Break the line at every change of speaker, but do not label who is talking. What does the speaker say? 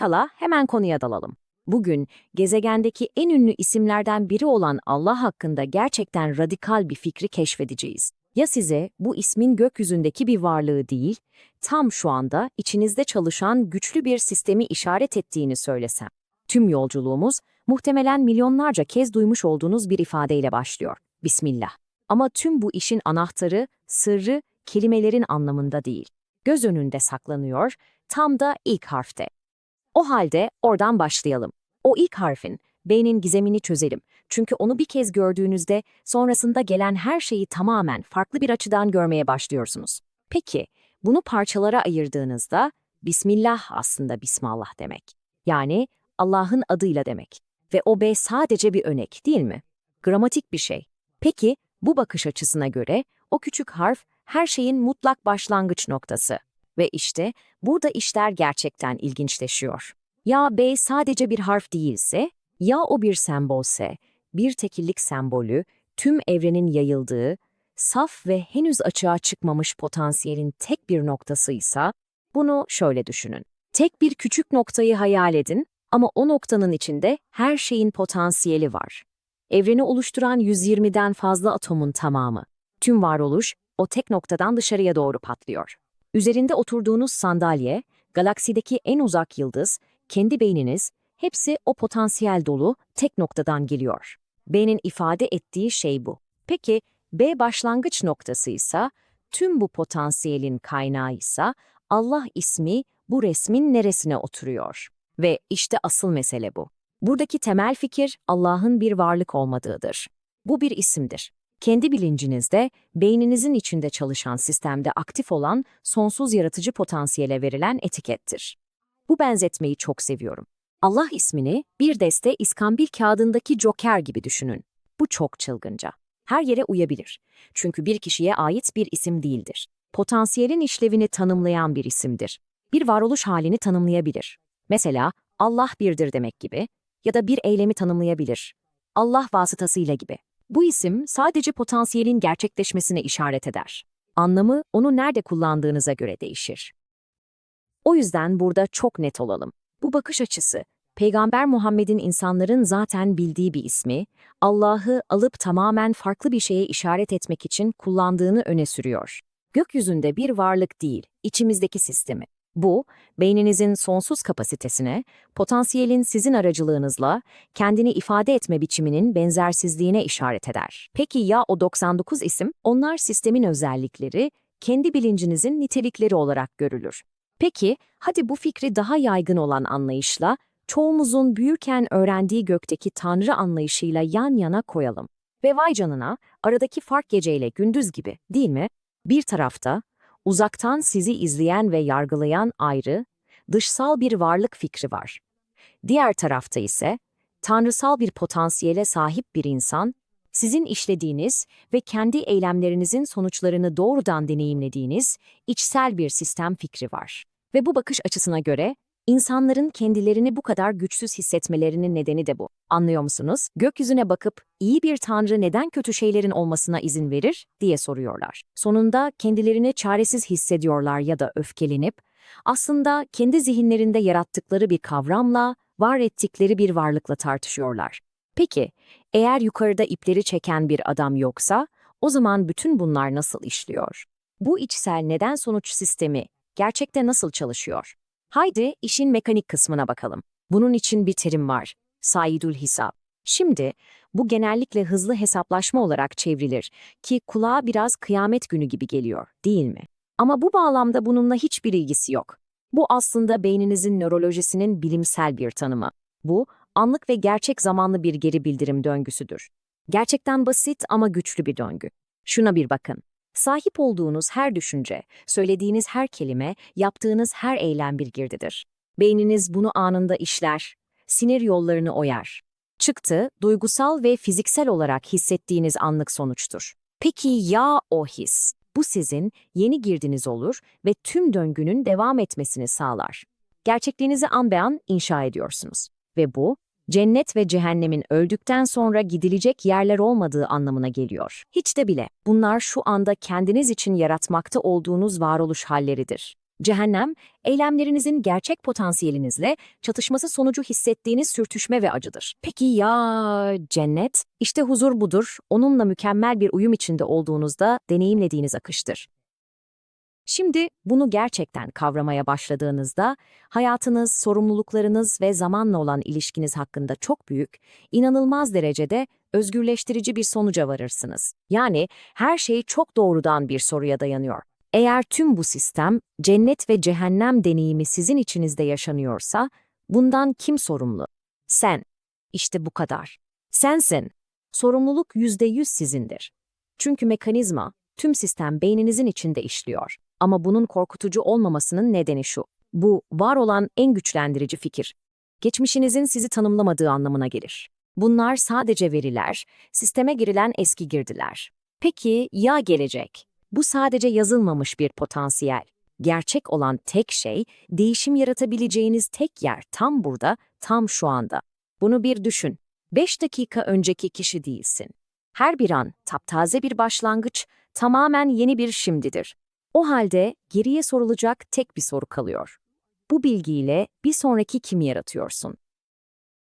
Pekala, hemen konuya dalalım. Bugün gezegendeki en ünlü isimlerden biri olan Allah hakkında gerçekten radikal bir fikri keşfedeceğiz. Ya size bu ismin gökyüzündeki bir varlığı değil, tam şu anda içinizde çalışan güçlü bir sistemi işaret ettiğini söylesem. Tüm yolculuğumuz muhtemelen milyonlarca kez duymuş olduğunuz bir ifadeyle başlıyor. Bismillah. Ama tüm bu işin anahtarı, sırrı kelimelerin anlamında değil. Göz önünde saklanıyor, tam da ilk harfte. O halde oradan başlayalım. O ilk harfin, beynin gizemini çözelim. Çünkü onu bir kez gördüğünüzde sonrasında gelen her şeyi tamamen farklı bir açıdan görmeye başlıyorsunuz. Peki, bunu parçalara ayırdığınızda Bismillah aslında Bismillah demek. Yani Allah'ın adıyla demek. Ve o B sadece bir önek değil mi? Gramatik bir şey. Peki, bu bakış açısına göre o küçük harf her şeyin mutlak başlangıç noktası. Ve işte burada işler gerçekten ilginçleşiyor. Ya B sadece bir harf değilse, ya o bir sembolse, bir tekillik sembolü, tüm evrenin yayıldığı, saf ve henüz açığa çıkmamış potansiyelin tek bir noktasıysa, bunu şöyle düşünün. Tek bir küçük noktayı hayal edin ama o noktanın içinde her şeyin potansiyeli var. Evreni oluşturan 120'den fazla atomun tamamı. Tüm varoluş o tek noktadan dışarıya doğru patlıyor. Üzerinde oturduğunuz sandalye, galaksideki en uzak yıldız, kendi beyniniz, hepsi o potansiyel dolu tek noktadan geliyor. B'nin ifade ettiği şey bu. Peki B başlangıç noktasıysa, tüm bu potansiyelin kaynağıysa Allah ismi bu resmin neresine oturuyor? Ve işte asıl mesele bu. Buradaki temel fikir Allah'ın bir varlık olmadığıdır. Bu bir isimdir. Kendi bilincinizde, beyninizin içinde çalışan sistemde aktif olan sonsuz yaratıcı potansiyele verilen etikettir. Bu benzetmeyi çok seviyorum. Allah ismini bir deste iskambil kağıdındaki joker gibi düşünün. Bu çok çılgınca. Her yere uyabilir. Çünkü bir kişiye ait bir isim değildir. Potansiyelin işlevini tanımlayan bir isimdir. Bir varoluş halini tanımlayabilir. Mesela Allah birdir demek gibi ya da bir eylemi tanımlayabilir. Allah vasıtasıyla gibi. Bu isim sadece potansiyelin gerçekleşmesine işaret eder. Anlamı onu nerede kullandığınıza göre değişir. O yüzden burada çok net olalım. Bu bakış açısı, Peygamber Muhammed'in insanların zaten bildiği bir ismi, Allah'ı alıp tamamen farklı bir şeye işaret etmek için kullandığını öne sürüyor. Gökyüzünde bir varlık değil, içimizdeki sistemi. Bu, beyninizin sonsuz kapasitesine, potansiyelin sizin aracılığınızla kendini ifade etme biçiminin benzersizliğine işaret eder. Peki ya o 99 isim? Onlar sistemin özellikleri, kendi bilincinizin nitelikleri olarak görülür. Peki, hadi bu fikri daha yaygın olan anlayışla, çoğumuzun büyürken öğrendiği gökteki tanrı anlayışıyla yan yana koyalım. Ve vay canına, aradaki fark geceyle gündüz gibi, değil mi? Bir tarafta, uzaktan sizi izleyen ve yargılayan ayrı, dışsal bir varlık fikri var. Diğer tarafta ise, tanrısal bir potansiyele sahip bir insan, sizin işlediğiniz ve kendi eylemlerinizin sonuçlarını doğrudan deneyimlediğiniz içsel bir sistem fikri var. Ve bu bakış açısına göre, insanların kendilerini bu kadar güçsüz hissetmelerinin nedeni de bu. Anlıyor musunuz? Gökyüzüne bakıp iyi bir tanrı neden kötü şeylerin olmasına izin verir diye soruyorlar. Sonunda kendilerini çaresiz hissediyorlar ya da öfkelenip aslında kendi zihinlerinde yarattıkları bir kavramla, var ettikleri bir varlıkla tartışıyorlar. Peki, eğer yukarıda ipleri çeken bir adam yoksa, o zaman bütün bunlar nasıl işliyor? Bu içsel neden-sonuç sistemi gerçekte nasıl çalışıyor? Haydi işin mekanik kısmına bakalım. Bunun için bir terim var. Saidül hesap. Şimdi bu genellikle hızlı hesaplaşma olarak çevrilir ki kulağa biraz kıyamet günü gibi geliyor, değil mi? Ama bu bağlamda bununla hiçbir ilgisi yok. Bu aslında beyninizin nörolojisinin bilimsel bir tanımı. Bu, anlık ve gerçek zamanlı bir geri bildirim döngüsüdür. Gerçekten basit ama güçlü bir döngü. Şuna bir bakın. Sahip olduğunuz her düşünce, söylediğiniz her kelime, yaptığınız her eylem bir girdidir. Beyniniz bunu anında işler, sinir yollarını oyar. Çıktı, duygusal ve fiziksel olarak hissettiğiniz anlık sonuçtur. Peki ya o his? Bu sizin yeni girdiniz olur ve tüm döngünün devam etmesini sağlar. Gerçekliğinizi an be inşa ediyorsunuz. Ve bu, cennet ve cehennemin öldükten sonra gidilecek yerler olmadığı anlamına geliyor. Hiç de bile. Bunlar şu anda kendiniz için yaratmakta olduğunuz varoluş halleridir. Cehennem, eylemlerinizin gerçek potansiyelinizle çatışması sonucu hissettiğiniz sürtüşme ve acıdır. Peki ya cennet? İşte huzur budur, onunla mükemmel bir uyum içinde olduğunuzda deneyimlediğiniz akıştır. Şimdi bunu gerçekten kavramaya başladığınızda hayatınız, sorumluluklarınız ve zamanla olan ilişkiniz hakkında çok büyük, inanılmaz derecede özgürleştirici bir sonuca varırsınız. Yani her şey çok doğrudan bir soruya dayanıyor. Eğer tüm bu sistem, cennet ve cehennem deneyimi sizin içinizde yaşanıyorsa, bundan kim sorumlu? Sen. İşte bu kadar. Sensin. Sorumluluk yüzde yüz sizindir. Çünkü mekanizma, tüm sistem beyninizin içinde işliyor. Ama bunun korkutucu olmamasının nedeni şu. Bu, var olan en güçlendirici fikir. Geçmişinizin sizi tanımlamadığı anlamına gelir. Bunlar sadece veriler, sisteme girilen eski girdiler. Peki ya gelecek? Bu sadece yazılmamış bir potansiyel. Gerçek olan tek şey, değişim yaratabileceğiniz tek yer tam burada, tam şu anda. Bunu bir düşün. 5 dakika önceki kişi değilsin. Her bir an taptaze bir başlangıç, tamamen yeni bir şimdidir. O halde geriye sorulacak tek bir soru kalıyor. Bu bilgiyle bir sonraki kimi yaratıyorsun?